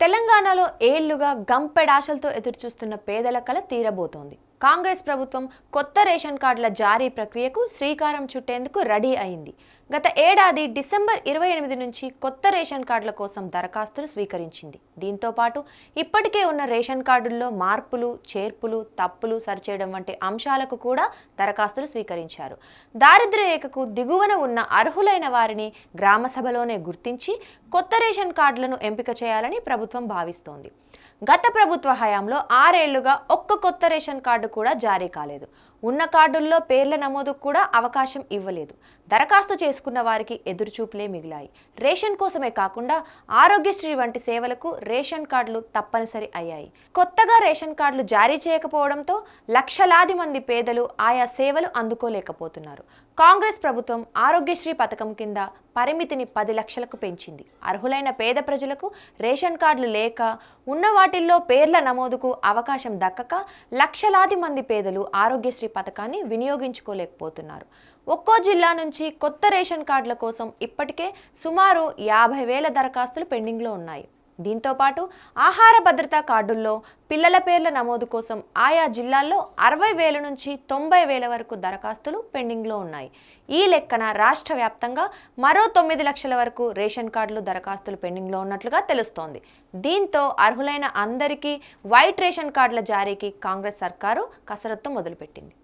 తెలంగాణలో ఏళ్ళుగా గంపెడాశలతో ఎదురుచూస్తున్న పేదల కల తీరబోతోంది. కాంగ్రెస్ ప్రభుత్వం కొత్త రేషన్ కార్డుల జారీ ప్రక్రియకు శ్రీకారం చుట్టేందుకు రెడీ అయింది. గత ఏడాది డిసెంబర్ ఇరవై ఎనిమిది నుంచి కొత్త రేషన్ కార్డుల కోసం దరఖాస్తులు స్వీకరించింది. దీంతో పాటు ఇప్పటికే ఉన్న రేషన్ కార్డుల్లో మార్పులు చేర్పులు తప్పులు సరిచేయడం వంటి అంశాలకు కూడా దరఖాస్తులు స్వీకరించారు. దారిద్ర్య రేఖకు దిగువన ఉన్న అర్హులైన వారిని గ్రామ సభలోనే గుర్తించి కొత్త రేషన్ కార్డులను ఎంపిక చేయాలని ప్రభుత్వం భావిస్తోంది. గత ప్రభుత్వ హయాంలో ఆరేళ్ళుగా ఒక్క కొత్త రేషన్ కార్డు కూడా జారీ కాలేదు. ఉన్న కార్డుల్లో పేర్ల నమోదుకు కూడా అవకాశం ఇవ్వలేదు. దరఖాస్తు చేసుకున్న వారికి ఎదురుచూపులే మిగిలాయి. రేషన్ కోసమే కాకుండా ఆరోగ్యశ్రీ వంటి సేవలకు రేషన్ కార్డులు తప్పనిసరి అయ్యాయి. కొత్తగా రేషన్ కార్డులు జారీ చేయకపోవడంతో లక్షలాది మంది పేదలు ఆయా సేవలు అందుకోలేకపోతున్నారు. కాంగ్రెస్ ప్రభుత్వం ఆరోగ్యశ్రీ పథకం కింద పరిమితిని పది లక్షలకు పెంచింది. అర్హులైన పేద ప్రజలకు రేషన్ కార్డులు లేక ఉన్న వాటిల్లో పేర్ల నమోదుకు అవకాశం దక్కక లక్షలాది మంది పేదలు ఆరోగ్యశ్రీ పథకాన్ని వినియోగించుకోలేకపోతున్నారు. ఒక్కో జిల్లా నుంచి కొత్త రేషన్ కార్డుల కోసం ఇప్పటికే సుమారు యాభై వేల దరఖాస్తులు పెండింగ్లో ఉన్నాయి. దీంతో పాటు ఆహార భద్రతా కార్డుల్లో పిల్లల పేర్ల నమోదు కోసం ఆయా జిల్లాల్లో అరవై వేల నుంచి తొంభై వేల వరకు దరఖాస్తులు పెండింగ్లో ఉన్నాయి. ఈ లెక్కన రాష్ట్ర వ్యాప్తంగా మరో తొమ్మిది లక్షల వరకు రేషన్ కార్డులు దరఖాస్తులు పెండింగ్లో ఉన్నట్లుగా తెలుస్తోంది. దీంతో అర్హులైన అందరికీ వైట్ రేషన్ కార్డుల జారీకి కాంగ్రెస్ సర్కారు కసరత్తు మొదలుపెట్టింది.